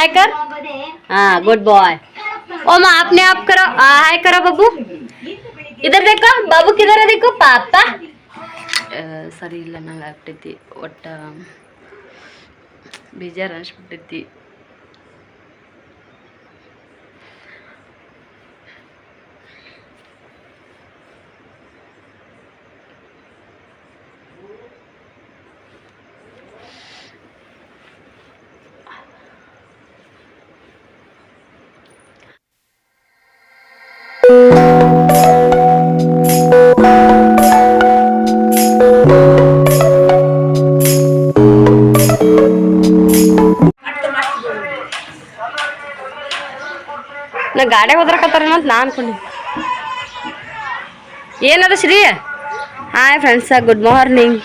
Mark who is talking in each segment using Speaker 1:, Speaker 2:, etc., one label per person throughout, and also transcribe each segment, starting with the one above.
Speaker 1: हाय कर हाँ good boy ओमा अपने आप करो हाँ, हाय करो बाबू इधर देखो बाबू किधर है देखो पापा ಸರಿ ಇಲ್ಲ ನಂಗೆ ಆಗ್ತೈತಿ ಒಟ್ಟು ಬೇಜಾರು ಅನಿಸ್ಬಿಟ್ಟೈತಿ ನಾ ಗಾಡಿ ಹೋದ್ರಕತ್ತಾರೇನು ಅಂತ ನಾ ಅನ್ಕೊಂಡಿ ಏನದ Shri? Hi friends good morning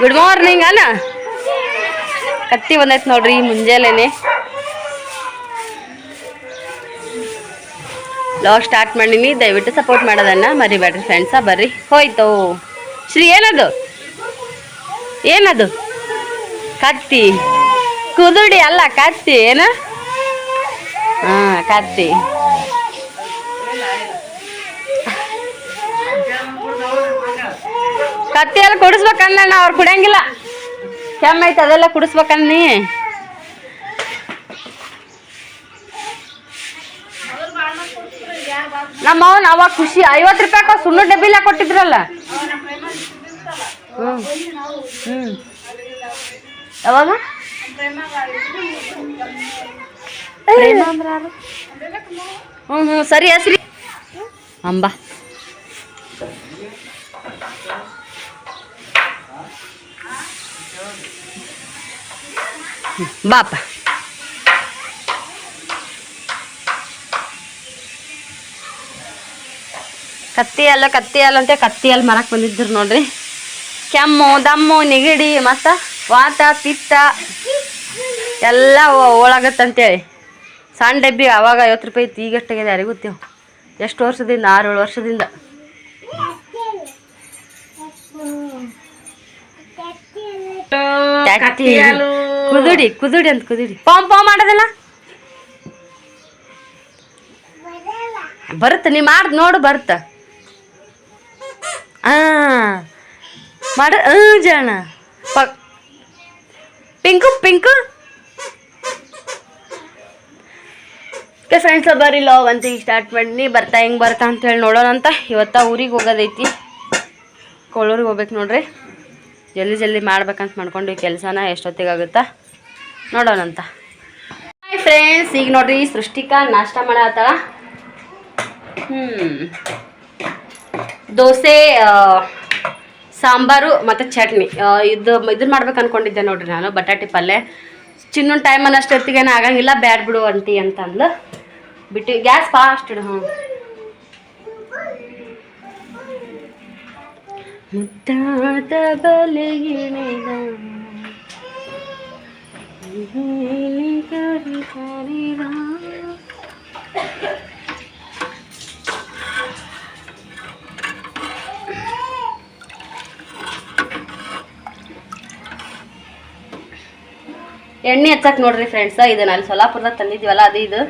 Speaker 1: good morning ಅಲ್ಲ? ಕತ್ತಿ ಬಂದೈತೆ ನೋಡ್ರಿ, ಮುಂಜಾನೆನೆ. ಲಾಗ್ ಸ್ಟಾರ್ಟ್ ಮಾಡೀನಿ, ದಯವಿಟ್ಟು ಸಪೋರ್ಟ್ ಮಾಡೋದನ್ನ ಮರಿಬೇಡ್ರಿ ಫ್ರೆಂಡ್ಸ ಬರ್ರಿ. ಹೋಯ್ತು. ಶ್ರೀ ಏನದು? ಏನದು? ಕತ್ತಿ. ಕುದುಡಿ ಅಲ್ಲ, ಕತ್ತಿ, ಏನ? ಹಾ, ಕತ್ತಿ. ಕತ್ತಿ ಎಲ್ಲ ಕುಡಿಸ್ಬೇಕನ್ನ ಅವ್ರು ಕುಡಿಯಂಗಿಲ್ಲ. ಕೆಮ್ಮೈತೆ ಅದೆಲ್ಲ ಕುಡಿಸ್ಬೇಕನ್ನಿ ನಮ್ಮ ಅವನ್ ಅವಾಗ ಖುಷಿ. ಐವತ್ತು ರೂಪಾಯಿ ಸುಣ್ಣ ಡಬ್ಬಿಲ್ಲ ಕೊಟ್ಟಿದ್ರಲ್ಲ. ಹ್ಞೂ ಹ್ಞೂ ಯಾವಾಗ? ಹ್ಞೂ ಹ್ಞೂ ಸರಿ, ಹೆಸ್ರಿ. ಅಂಬ. ಬಾಪ. ಕತ್ತಿ ಅಲ್ಲ ಕತ್ತಿ ಅಲ್ಲ ಅಂತ ಕತ್ತಿ ಅಲ್ಲಿ ಮರಕ್ಕೆ ಬಂದಿದ್ರು ನೋಡ್ರಿ. ಕೆಮ್ಮು ದಮ್ಮು ನೆಗಡಿ ಮತ್ತು ವಾತ ಪಿತ್ತ ಎಲ್ಲ ಒಳಗತ್ತಂತೇಳಿ. ಸಣ್ಣ ಡಬ್ಬಿ ಅವಾಗ ಐವತ್ತು ರೂಪಾಯಿ ಇತ್ತು ಈಗ ಎಷ್ಟಾಗಿದೆ ಯಾರಿಗೂ ಎಷ್ಟು ವರ್ಷದಿಂದ ಆರು ಏಳು ವರ್ಷದಿಂದ ಕುದುಡಿ ಕುದುಡಿ ಅಂತ ಕುದುಡಿ. ಪಾಮ್ ಪಾಮ್ ಮಾಡೋದಿಲ್ಲ? ಬರುತ್ತೆ ನೀ ಮಾಡಿ ನೋಡು ಬರುತ್ತ. ಆ. ಮಾಡ ಹ್ಞೂ ಜಾಣ. ಪಿಂಕು ಪಿಂಕು. ಫ್ರೆಂಡ್ಸ್ ಬರ್ರಿ ಲವ್ ಅಂತ ಈಗ ಸ್ಟಾರ್ಟ್ ಮಾಡಿ ಬರ್ತಾ, ಹೆಂಗೆ ಬರ್ತಾ ಅಂತ ಹೇಳಿ ನೋಡೋಣ ಅಂತ. ಇವತ್ತ ಊರಿಗೆ ಹೋಗೋದೈತಿ. ಕೊಳ್ಳೂರಿಗೆ ಹೋಗ್ಬೇಕು ನೋಡ್ರಿ. ಜಲ್ದಿ ಜಲ್ದಿ ಮಾಡ್ಬೇಕಂತ ಮಾಡ್ಕೊಂಡು ಕೆಲಸನ ಎಷ್ಟೊತ್ತಿಗಾಗುತ್ತಾ? ನೋಡೋಣಂತ ಹಾಯ್ ಫ್ರೆಂಡ್ಸ್ ಈಗ ನೋಡ್ರಿ, ಸೃಷ್ಟಿಕಾ ನಾಷ್ಟ ಮಾಡತ್ತಾಳ ಹ್ಞೂ ದೋಸೆ ಸಾಂಬಾರು ಮತ್ತು ಚಟ್ನಿ. ಇದು ಇದನ್ನ ಮಾಡ್ಬೇಕು ಅನ್ಕೊಂಡಿದ್ದೆ ನೋಡ್ರಿ ನಾನು, ಬಟಾಟೆ ಪಲ್ಯ ಚಿನ್ನೊಂದು ಟೈಮಲ್ಲಿ ಅಷ್ಟೊತ್ತಿಗೆ ಆಗಂಗಿಲ್ಲ, ಬ್ಯಾಡ್ ಬಿಡು ಅಂಟಿ ಅಂತಂದು ಬಿಟ್ಟು ಗ್ಯಾಸ್ ಫಾಸ್ಟ್ ಇಡು ಹ್ಞೂ ಮುದ್ದಾದ ಬಲೆಗಿಳಿದ ಕರಿ ಕರಿಕರಿದ. ಎಣ್ಣೆ ಹಚ್ಚಕ್ ನೋಡ್ರಿ ಫ್ರೆಂಡ್ಸ್ ಇದನ್ನ ಅಲ್ಲಿ ಸೊಲಾಪುರದಾಗ ತಂದಿದ್ವಲ್ಲ ಅದು ಇದು.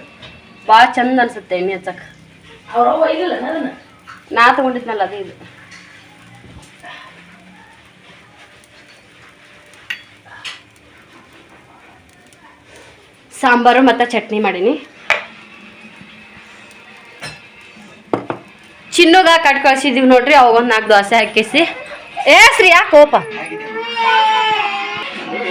Speaker 1: ಭಾಳ ಚಂದ ಅನ್ಸುತ್ತೆ ಎಣ್ಣೆ ಹಚ್ಚಕ್. ನಾ ತಗೊಂಡಿದ್ನಲ್ಲ ಅದು ಇದು. ಸಾಂಬಾರು ಮತ್ತು ಚಟ್ನಿ ಮಾಡೀನಿ. ಚಿನ್ನುಗ ಕಟ್ ಕಳ್ಸಿದೀವಿ ನೋಡ್ರಿ ಅವಾಗ ಒಂದು ನಾಲ್ಕು ದೋಸೆ ಹಾಕಿಸಿ. ಏ ಯಾಕೆ ಕೋಪ.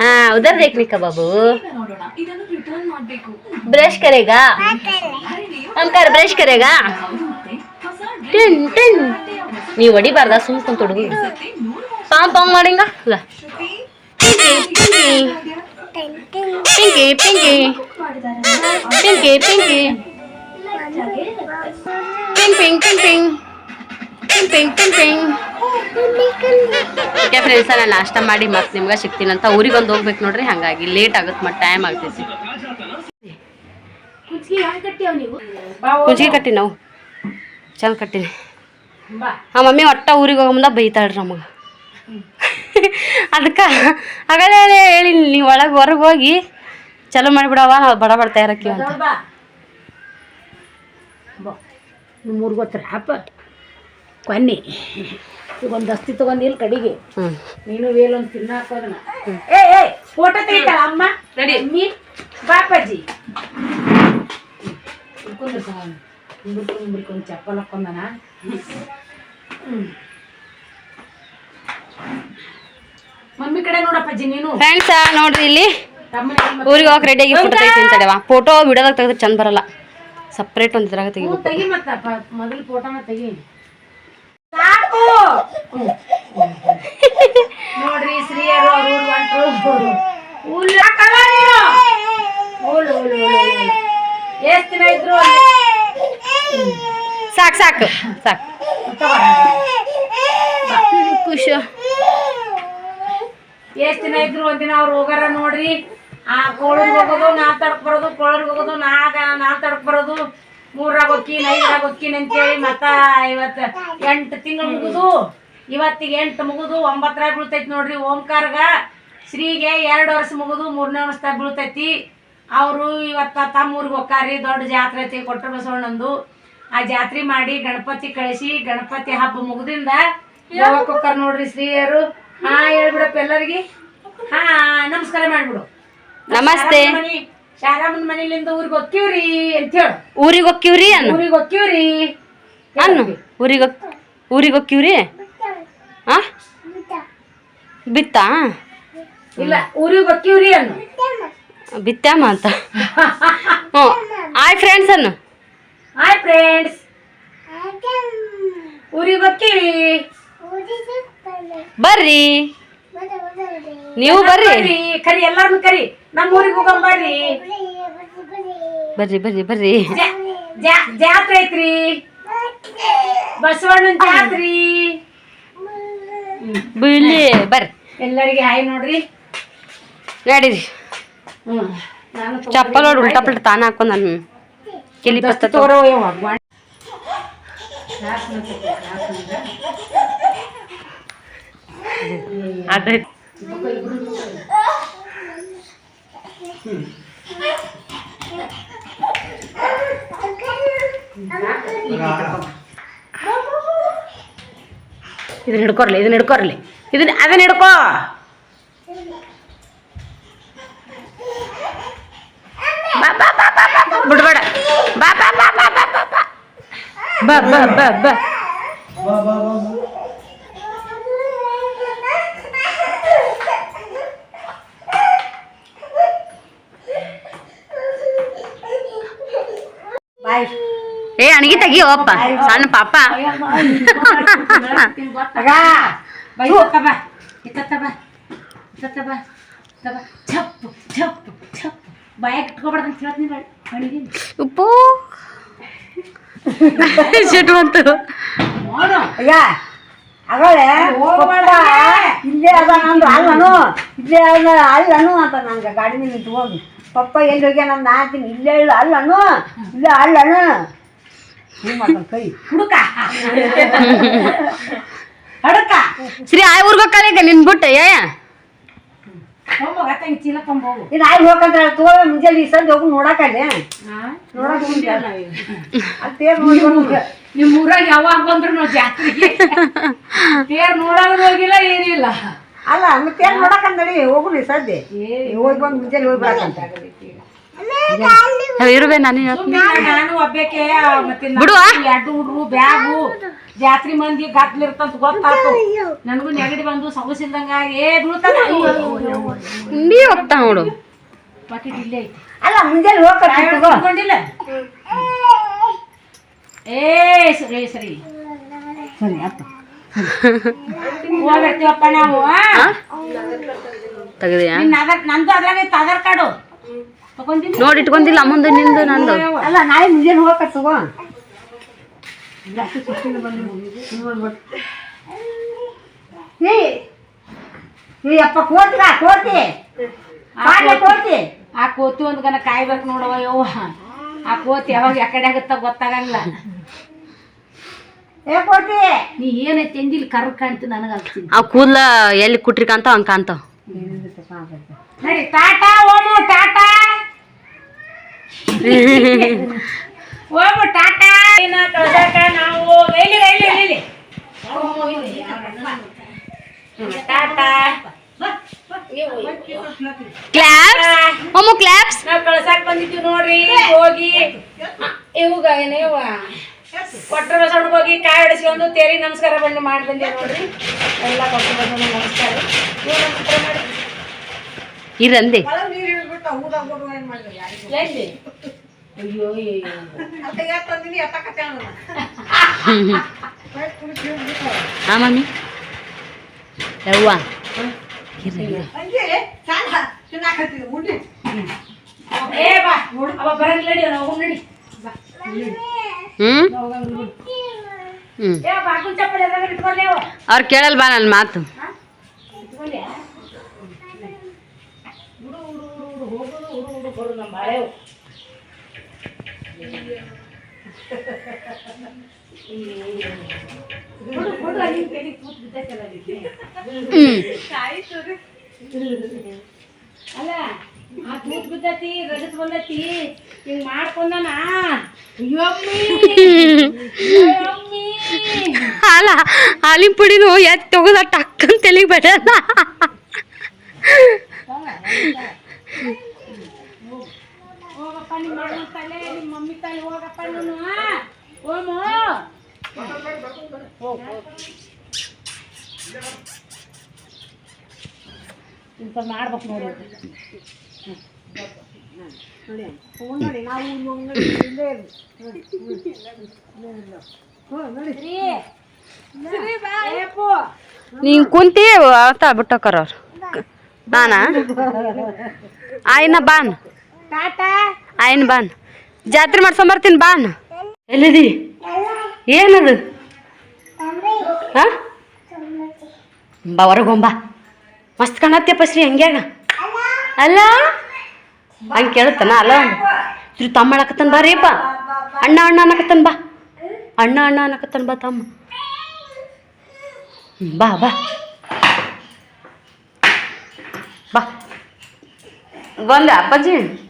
Speaker 1: ಹಾಂ ಉದರ್ ದೇಖ್ಲಿಕ್ಕ ಬಾಬು ಬ್ರಷ್ ಕರೆಗಾ? ಅಂಕಾರ ಬ್ರಷ್ ಕರೆಗಾ? ಟಿನ್ ಟಿನ್. ನೀವು ಹೊಡಿಬಾರ್ದ? ಸುಮ್ ಕುಂತ ಹುಡುಗಿ. ಪಾಂ ಪಾಂ ಮಾಡಿಂಗ? ಪಿಂಕಿ ಪಿಂಕಿ. ಪಿಂಕಿ ಪಿಂಕಿ. ಪಿಂಗ್ ಪಿಂಗ್ ಪಿಂಗ್ ಪಿಂಗ್ ಪಿಂಕ್ ಟಿಂಗ್ ಟಿಂಗ್ ಟಿಂಗ್. ಓಕೆ ಫ್ರೆಂಡ್ಸ ನಾನು ನಾಷ್ಟ ಮಾಡಿ ಮತ್ತೆ ನಿಮ್ಗೆ ಸಿಗ್ತೀನಂತ ಊರಿಗೆ ಒಂದು ಹೋಗ್ಬೇಕು ನೋಡ್ರಿ ಹಾಗಾಗಿ ಲೇಟ್ ಆಗುತ್ತೆ ಮತ್ತೆ ಟೈಮ್ ಆಗ್ತೈತಿ. ಕುಂಚಿಗೆ ಕಟ್ಟಿ ನಾವು? ಚಂದ ಕಟ್ಟಿನಿ. ಆ ಮಮ್ಮಿ ಒಟ್ಟ ಊರಿಗೆ ಹೋಗೋ ಮುಂದೆ ಬೈತಾಳ್ರಿ ನಮಗೆ. ಅದಕ್ಕೆ ಆಗಲೇ ಹೇಳಿ ನೀವು ಒಳಗೆ ಹೊರಗೆ ಹೋಗಿ ಚಲೋ ಮಾಡಿಬಿಡವ ನಾವು ಬಡ ಬಡ ತಯಾರಕ್ಕಿ ಅಂತ
Speaker 2: ಮೂರು ಗೊತ್ತರ ಹಪ್ಪ ಕೊನ್ನಿ. ಈಗ ಒಂದು ದಸ್ತಿ ತಗೊಂಡಿಲ್ಲ ಕಡಿಗೆ. ನೀನು ವೇಲೊಂದು ತಿನ್ನಾಕೋದನ್ನ ಏ ಏ ಫೋಟೋ ತೆಗಿತಾಳ ಅಮ್ಮ? ರೆಡಿ. ಮೀ ಬಾಪಾಜಿ. ಕುಂದಿರ್ಕೊಂಡು ಚಪ್ಪಲ್ ಹಾಕೊಂಡನ. ಮಮ್ಮಿ ಕಡೆ ನೋಡಪ್ಪಾಜಿ ನೀನು?
Speaker 1: ಫ್ರೆಂಡ್ಸ ನೋಡ್ರಿ ಇಲ್ಲಿ.
Speaker 2: ಊರಿಗೆ
Speaker 1: ಊರಿಗೆ ರೆಡಿ ರೆಡಿಯಾಗಿ ಫೋಟೋ ತೆಗಿತೀನಿ ತಡೆವ ಫೋಟೋ ವಿಡಿಯೋದಾಗ ತೆಗೆದ್ರೆ ಚಂದ ಬರಲ್ಲ. ಸಪ್ರೇಟ್ ಒಂದು ಇದ್ರಾಗ ತೆಗಿಬೇಕು.
Speaker 2: ತೆಗಿ ಮತ್ತ ಮೊದಲು ಫೋಟೋನ ತೆಗಿ. ಸಾಕು. ನೋಡ್ರಿ ಶ್ರೀಯರು ಅವ್ರ ಊರ್ ಹೊಂಟ್ರು. ಹುಲ್ಲ ಕಲರಿರು ಹುಲ್ಲು ಹುಲ್ಲು ಹುಲ್ಲು ಎಷ್ಟ್ ದಿನ ಇದ್ರು?
Speaker 1: ಸಾಕು ಸಾಕು ಸಾಕು. ಖುಷಿ.
Speaker 2: ಎಷ್ಟು ದಿನ ಇದ್ರು? ಒಂದಿನ ಅವ್ರು ಹೋಗಾರ ನೋಡ್ರಿ. ಆ ಕೋಳೂರ್ಗ್ ಹೋಗೋದು ನಾ ತಡಕ್ ಬರೋದು ಕೋಳೂರ್ಗ್ ಹೋಗೋದು ನಾಗ ನಾ ತಡಕ್ ಬರೋದು. ಮೂರಾಗ ಹೊಕ್ಕಿನ ಐದರಾಗ ಹೊಕ್ಕಿನ ಅಂತೇಳಿ ಮತ್ತ ಇವತ್ತ ಎಂಟು ತಿಂಗಳು ಮುಗುದು. ಇವತ್ತಿಗೆ ಎಂಟು ಮುಗುದು ಒಂಬತ್ತರಾಗ ಬೀಳ್ತೈತಿ ನೋಡ್ರಿ ಓಂಕಾರ್ಗ. ಶ್ರೀಗೆ ಎರಡು ವರ್ಷ ಮುಗುದು ಮೂರನೇ ವರ್ಷದಾಗ ಬೀಳ್ತೈತಿ. ಅವರು ಇವತ್ತ ತಮ್ಮ ಊರಿಗೆ ಹೋಗ್ತಾರ್ರಿ ದೊಡ್ಡ ಜಾತ್ರೆ ಐತಿ ಕೊಟ್ಟ ಬಸವಣ್ಣಂದು ಆ ಜಾತ್ರೆ ಮಾಡಿ ಗಣಪತಿ ಕಳಿಸಿ ಗಣಪತಿ ಹಬ್ಬ ಮುಗಿದಿಂದ ಹೋಗ್ತಾರ ನೋಡ್ರಿ ಶ್ರೀಯರು? ಹಾ ಹೇಳ್ಬಿಡಪ್ಪ ಎಲ್ಲರಿಗೆ. ಹಾ ನಮಸ್ಕಾರ ಮಾಡ್ಬಿಡು.
Speaker 1: ನಮಸ್ತೆ.
Speaker 2: ಶಾರಮ್ಮನ್ ಮನೆಯಿಂದ ಊರಿಗೆ ಹೋಗ್ತೀವ್ರಿ ಅಂತ ಹೇಳು
Speaker 1: ಊರಿಗೆ ಹೋಕ್ಕಿವ್ರಿ ಅನ್ನು?
Speaker 2: ಊರಿಗೆ ಹೋಗ್ತೀವ್ರಿ?
Speaker 1: ಅನ್ನು? ಊರಿಗೆ ಊರಿಗೆ ಹೋಕ್ಕಿವ್ರಿ ಆ? ಬಿತ್ತಾ?
Speaker 2: ಇಲ್ಲ ಊರಿಗೆ ಹೋಗ್ತೀವ್ರಿ ಅನ್ನು.
Speaker 1: ಬಿತ್ಯಾಮ ಅಂತ. ಹ್ಞೂ. ಆಯ್ ಫ್ರೆಂಡ್ಸ್ ಅನ್ನು.
Speaker 2: ಹಾಯ್ ಫ್ರೆಂಡ್ಸ್ ಊರಿಗೆ ಹೋಗ್ತೀವಿ
Speaker 1: ಬರ್ರಿ. ನೀವು ಬರ್ರಿ.
Speaker 2: ಬರ್ರಿ ಕರಿ ಎಲ್ಲಾರನ್ನು ಕರಿ. ನಮ್ಮ ಊರಿಗೆ ಹೋಗಂ ಬರ್ರಿ
Speaker 1: ಬರ್ರಿ ಬರ್ರಿ.
Speaker 2: ಜಾತ್ರೆ ಐತ್ರಿ. ಬಸವಣ್ಣನ ಜಾತ್ರಿ.
Speaker 1: ಬಿಳಿ ಬರ್ರಿ.
Speaker 2: ಎಲ್ಲರಿಗೆ ಹಾಯ್ ನೋಡ್ರಿ.
Speaker 1: ನಡೀರಿ ಚಪ್ಪಲ್ ನೋಡಿ ಉಲ್ಟಾ ಪಲ್ಟ ತಾನ ಹಾಕೊಂಡ್ ನಾನು ಕೆಲಿ ಪತ್ತ
Speaker 2: ತೋರೋ
Speaker 1: ಅದೇ.
Speaker 2: ಇದನ್ನ ಹಿಡ್ಕೊರ್ಲಿ ಇದನ್ನ ಹಿಡ್ಕೊರ್ಲಿ ಇದನ್ನ ಅದನ್ನ ಹಿಡ್ಕೋ ಬಾ ಬಾ ಬಾ ಬಾ ಬಾ ಬಾ ಬಿಡ್ಬೇಡ ಬಾ ಬಾ ಬಾ ಬಾ ಬಾ ಬಾ ಬಾ
Speaker 1: ಅಣಗಿ ತೆಗಿ ಹೋಗಪ್ಪ ಸಣ್ಣ ಪಾಪ. ಉಪ್ಪು.
Speaker 3: ಶೆಟ್ಟು
Speaker 2: ಅಂತ
Speaker 3: ಇಲ್ಲೇ ಅದ ನಂದು ಅಲ್ಲನು ಇಲ್ಲೇ ಅದ ಅಲ್ಲನು ಅಂತ ನಂಗೆ ಗಾಡಿ ನಿಂತು ಹೋಗಿ ಪಪ್ಪ ಎಲ್ಲಿ ಹೋಗ್ಯ ನನ್ನ ನಾತೀನಿ ಇಲ್ಲೇ ಇಲ್ಲ ಅಲ್ಲನು ಇಲ್ಲೇ ಅಲ್ಲನು ಕೈ
Speaker 2: ಹುಡುಕ. ಹಡಕ.
Speaker 1: ಸರಿ ಆಯ್ ಊರ್ಗ್ ಹೋಗ್ಕಲ್ಲ ಈಗ ನಿನ್ ಬಿಟ್ಟು ಏ
Speaker 3: ಇದು ಆಯ್ ಹೋಗಂತ ಮುಂಜಾನೆ ಈ ಸಂಜೆ ಹೋಗಿ ನೋಡಕ್ ತೇರ್ ನೋಡಿ
Speaker 2: ನಿಮ್ಮ ಊರಾಗ ಯಾವಾಗ ಬಂದ್ರು ನಾವು ಜಾತ್ರೆಗೆ. ತೇರ್ ನೋಡೋದು ಹೋಗಿಲ್ಲ ಏನಿಲ್ಲ
Speaker 3: ಅಲ್ಲ ಮತ್ತೆ ಏನು ಹೋಗು ಹೋಗ್ರಿ ಸದ್ಯ ಹೋಗಿ ಬಂದು ಮುಂಜಾನೆ ಹೋಗಿ ಬರಕಂತ
Speaker 1: ಇರುವೆ ನಾನು ಹೇಳ್ತೀನಿ.
Speaker 2: ನಾನು ಒಬ್ಬಕ್ಕೆ ಮತ್ತೆ
Speaker 1: ಬಿಡುವ?
Speaker 2: ಎರಡು ಹುಡ್ರು ಬ್ಯಾಗು ಜಾತ್ರೆ ಮಂದಿ ಗಟ್ಲಿರ್ತಂತ ಗೊತ್ತಾಯ್ತು ನನಗೂ ನೆಗಡಿ ಬಂದು ಸೊಗಸಿಲ್ದಂಗ ಏ ಬೀಳ್ತಾನ.
Speaker 1: ನೀ ಹೋಗ್ತಾ ನೋಡು.
Speaker 2: ಪಾಕೆಟ್ ಇಲ್ಲೇ ಐತಿ.
Speaker 3: ಅಲ್ಲ ಮುಂಜಾನೆ
Speaker 2: ತಗೊಂಡಿಲ್ಲ ಏ ಸರಿ ಸರಿ.
Speaker 3: ಸರಿ ಅಪ್ಪ
Speaker 2: ಹೋಗ್ಬಿಡ್ತೀವಪ್ಪ ನಾವು ನಿನ್ನ ನಂದು ಅದ್ರಾಗ ಐತೆ ಆಧಾರ್ ಕಾರ್ಡು.
Speaker 1: ನೋಡಿ ಇಟ್ಕೊಂಡಿಲ್ಲ ಅಮ್ಮಂದು ನಿಂದು ನಂದು.
Speaker 3: ಅಲ್ಲ ನಾಳೆ ಮುಂಜಾನೆ ಹೋಗಕ್ಕೆ ತಗೋ. ಏ ಅಪ್ಪ ಕೋಟ್ರ ಕೋತಿ. ಕೋಟಿ
Speaker 2: ಆ ಕೋತಿ ಒಂದು ಗನ ಕಾಯ್ಬೇಕು ನೋಡವ ಯವ್ವ. ಆ ಕೋತಿ ಯಾವಾಗ ಯಾಕಡೆ ಆಗುತ್ತ ಗೊತ್ತಾಗಂಗಿಲ್ಲ.
Speaker 3: ಏ ಕೋಟಿ
Speaker 2: ನೀ ಏನೈತಿ ಇಲ್ಲಿ ಕರ್ ಕಾಣ್ತು ನನಗ
Speaker 1: ಆ ಕೂದ್ಲ ಎಲ್ಲಿ ಕುಟ್ರಿಕಂತ ಹಂಗೆ ಕಾಣ್ತಾವ
Speaker 2: ನಡಿ ಟಾಟಾ ಓಮು ಟಾಟಾ. ಓಮು ಟಾಟಾ ಏನ ಕಳ್ದಾಕ ನಾವು ಇಲ್ಲಿ. ಹ್ಮ್, ಟಾಟಾ.
Speaker 1: ಕ್ಲಾಪ್ಸ್? ಅಮ್ಮ ಕ್ಲಾಪ್ಸ್?
Speaker 2: ನಾವು ಕಳ್ಸಾಕ್ ಬಂದಿದ್ದೀವಿ ನೋಡ್ರಿ ಹೋಗಿ. ಇವಾಗ ಏನೇವ ಕೊಟ್ಟರ ಸಣ್ಣ ಹೋಗಿ ಕಾಯಿ ಹಿಡಿಸ್ಕೊಂಡು ತೇರಿ ನಮಸ್ಕಾರ ಬಂದು ಮಾಡಿ ಬಂದೀವಿ ನೋಡ್ರಿ. ಎಲ್ಲ ಕೊಟ್ಟರು ಬಂದು ನಮಸ್ಕಾರ. ಮಾಡಿ.
Speaker 1: ಇರಂದಿ.
Speaker 2: ಎಲ್ಲಿ? ಅಯ್ಯೋ
Speaker 1: ಹಾ ಮಮ್ಮಿ ಯವ್ವ? ಇರ್ರಿ, ಇರ್ರಿ.
Speaker 2: ಏ ಬಾ ಅವ ಬರಂಗಿಲ್ಲ ನಡಿ ನಾವು ನಡಿ
Speaker 1: ಹ್ಮ್ ಹ್ಮ್
Speaker 2: ಏ ಬಾಗುನ್ ಚಪ್ಪಲಿ ಎದ್ರಾಗ ಇಟ್ಕೊಳ್ಲಿ ಅವ
Speaker 1: ಅವ್ರು ಕೇಳಲ್ ಬಾ ನನ್ನ ಮಾತು
Speaker 2: ಇಟ್ಕೊಳ್ಲಿ ಹುಡು ಹುಡು ಹುಡು ಬರು ನಮ್ಮ ಹುಡು ಅಲ್ಲಿ ಆ ಕೂತ್ ಬಿದ್ದತಿ ರಗತ್ ಬಂದತಿ. ಹಿಂಗ್ ಮಾಡ್ಕೊಂಡನ.
Speaker 1: ಅಲ್ಲ ಹಾಲಿನ ಪುಡಿನು ಎತ್ ತೆಗೆದ ಟಕ್ಕಂತ ತಲೆಗೆ ಬಡಲ್ಲ
Speaker 2: ಹೋಗಪ್ಪ ನಿಮ್ಮ ಅಣ್ಣ ತಲೆ ನಿಮ್ಮ ಮಮ್ಮಿ ತಲೆ ಹೋಗಪ್ಪ ನೀನು ಓಮು ಇಂಥ ಮಾಡ್ಬೇಕು ನೋಡಿ.
Speaker 3: ನೋಡಿ ನಾವು ಇಲ್ಲೇ.
Speaker 2: ಏಪು
Speaker 1: ನೀನ್ ಕುಂತಿ ಅವತ್ತ ಬಿಟ್ಟೋಕರ ಅವ್ರು. ಬಾನ ಆಯ್ನ ಬಾನ್. ಆಯ್ನ ಬಾನ್. ಜಾತ್ರೆ ಮಾಡ್ಸೊಂಬರ್ತೀನಿ ಬಾನ್. ಎಲ್ಲಿದಿ? ಏನದು? ಹಾ? ಬಾ ಹೊರಗೊಂಬಾ ಮಸ್ತ್ ಕಾಣತ್ಯಪ್ಪ ಶ್ರೀ ಹಂಗ್ಯಾಗ. ಅಲ್ಲ. ಹಂಗೆ ಕೇಳುತ್ತಾನ? ಅಲ್ಲ? ತಿರು ತಮ್ಮ ಅನ್ನಕತ್ತಾನ ಬಾ ರೀಪ ಅಣ್ಣ ಅಣ್ಣ ಅನ್ನಕತ್ತಾನ ಬಾ. ಅಣ್ಣ ಅಣ್ಣ ಅನ್ನಕತ್ತಾನ ಬಾ ತಮ್ಮ. ಬಾ ಬಾ. ಬಾ. ಬಂದ ಅಪ್ಪಾಜಿ?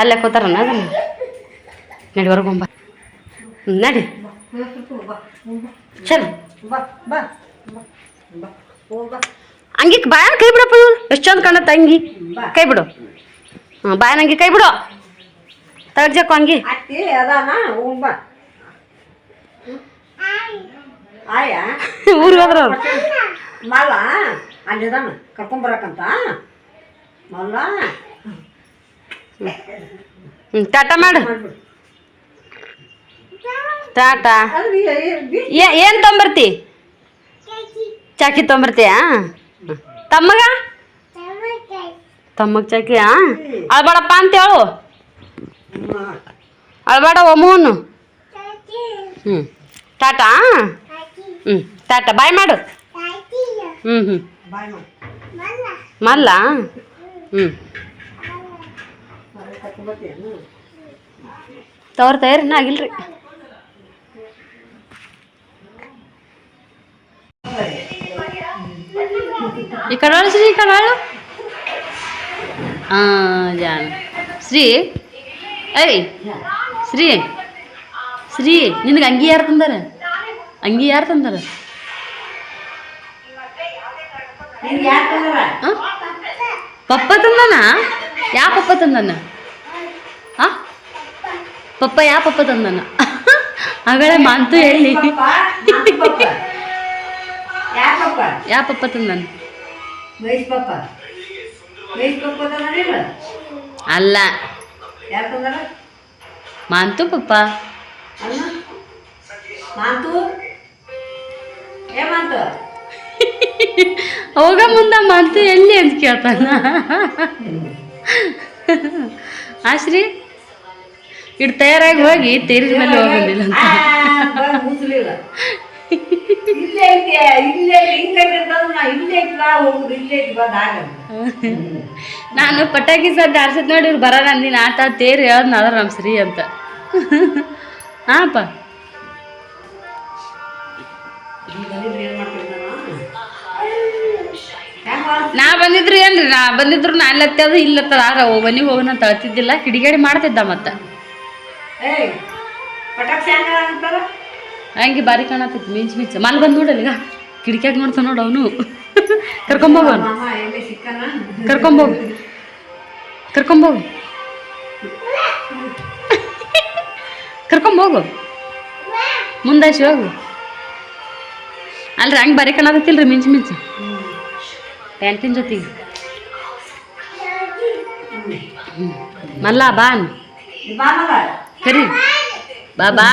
Speaker 1: ಅಲ್ಲೇ ಕೂತಾರನ ಅದನ್ನ? ನಡಿ ಹೊರಗೊಂಬ ನಡಿ ಚಲ್
Speaker 3: ಬಾ. ಬಾ ಬಾ ಹೋಗ್ ಬಾ
Speaker 1: ಅಂಗಿಗೆ ಬಾಯನ್ ಕೈ ಬಿಡಪ್ಪ ಎಷ್ಟು ಚಂದ ಕಾಣತ್ತ ಅಂಗಿ. ಕೈ ಬಿಡು. ಹಾಂ ಬಾಯನ ಅಂಗಿ ಕೈ ಬಿಡು. ತಗ್ಜಕ್ಕು
Speaker 3: ಅಂಗಿ.
Speaker 1: ಊರಿಗೆ ಹೋದ್ರ
Speaker 3: ಮಲ್ಲ ಅಲ್ಲಿದಾನ ಕರ್ಕೊಂಬರಕಂತ ಮಲ್ಲ.
Speaker 1: ಹ್ಞೂ ಟಾಟಾ ಮಾಡು. ಟಾಟಾ. ಏನು ತೊಂಬರ್ತಿ? ಚಾಕಿ ತೊಂಬರ್ತೀಯಾ? ತಮ್ಮಗ? ತಮ್ಮಗ್ ಚಾಕಿ ಆ ಅಳ್ಬೇಡಪ್ಪ ಅಂತ ಹೇಳು. ಅಳ್ಬಾಡ ಒಮ್ಮೂನು ಹ್ಞೂ ಟಾಟಾ? ಹ್ಞೂ ಟಾಟಾ ಬಾಯ್ ಮಾಡು. ಹ್ಞೂ ಹ್ಞೂ ಮಲ್ಲ? ಹ್ಞೂ ತವ್ರ ತಯಾರಿ ಇನ್ನೂ ಆಗಿಲ್ರಿ. ಈ ಕಡೆ ಒಳ ಶ್ರೀ ಕಡಾಳು? ಹಾಂ ಜಾನ ಶ್ರೀ ಏಯ್ ಶ್ರೀ ಶ್ರೀ ನಿನಗೆ ಅಂಗಿ ಯಾರು ತಂದಾರ? ಅಂಗಿ ಯಾರು ತಂದಾರ? ಪಪ್ಪ ತಂದಾನ? ಯಾವ ಪಪ್ಪ ತಂದಾನ? ಹಾಂ? ಪಪ್ಪ ಯಾ ಪಪ್ಪ ತಂದನ. ಆಗಳೇ ಮಾಂತು ಹೇಳಿ.
Speaker 3: ಯಾ ಪಪ್ಪ
Speaker 1: ತಂದನ? ಅಲ್ಲ. ಮಾಂತು ಪಪ್ಪ.
Speaker 3: ಅಲ್ಲ. ಮುಂದ ಮಾಂತು?
Speaker 1: ಹೋಗ ಎಲ್ಲಿ ಅಂತ ಕೇಳ್ತಾನ? ಆಶ್ರಿ ಇಡ್ ತಯಾರಾಗಿ ಹೋಗಿ ತೇರಿದ ಮೇಲೆ ಹೋಗಲಿಲ್ಲ ಅಂತ.
Speaker 3: ನಾ
Speaker 1: ನಾನು ಪಟಾಕಿ ಸದ್ದು ಆಡ್ಸದ್ ನೋಡಿ ಇವ್ರು ಬರೋಣ ಅಂದಿನ ಆತ ತೇರು ಹೇಳದ್ ನಾದ್ರ ನಮ್ಮ ಶ್ರೀ ಅಂತ ಹಾಪ ನಾ ಬಂದಿದ್ರು ಏನ್ರಿ ನಾ ಬಂದಿದ್ರು ನಾ ಅಲ್ಲತ್ತದ ಇಲ್ಲತ್ತದ ಆರ ಮನಿಗೆ ಹೋಗೋಣ ಅಂತ ಅಳ್ತಿದ್ದಿಲ್ಲ ಕಿಡಿಗೇಡಿ ಮಾಡ್ತಿದ್ದ ಮತ್ತ.
Speaker 3: ಹೆಂಗ
Speaker 1: ಬಾರಿ ಕಾಣತೈತಿ ಮಿಂಚ್ ಮಿಂಚ್. ಮಲ್ ಬಂದ್ ನೋಡಲ್ಲ ಈಗ ಕಿಡಿಕ್ಯಾಗ ನೋಡ್ತಾ ನೋಡು ಅವನು. ಕರ್ಕೊಂಬೋಗ ಕರ್ಕೊಂಬೋಗ ಕರ್ಕೊಂಬೋಗ ಕರ್ಕೊಂಬೋಗು ಮುಂದಾಶಿ ಹೋಗು. ಅಲ್ರಿ ಹಂಗೆ ಬರೀ ಕಾಣತೈತಿಲ್ರಿ ಮಿಂಚ್ ಮಿಂಚ್. ಪ್ಯಾಂಟಿನ ಜೊತೆಗೆ. ಮಲ್ಲ ಬಾನ್.
Speaker 3: ಬಾ ಮಗ
Speaker 1: ಕರಿ ಬಾ ಬಾ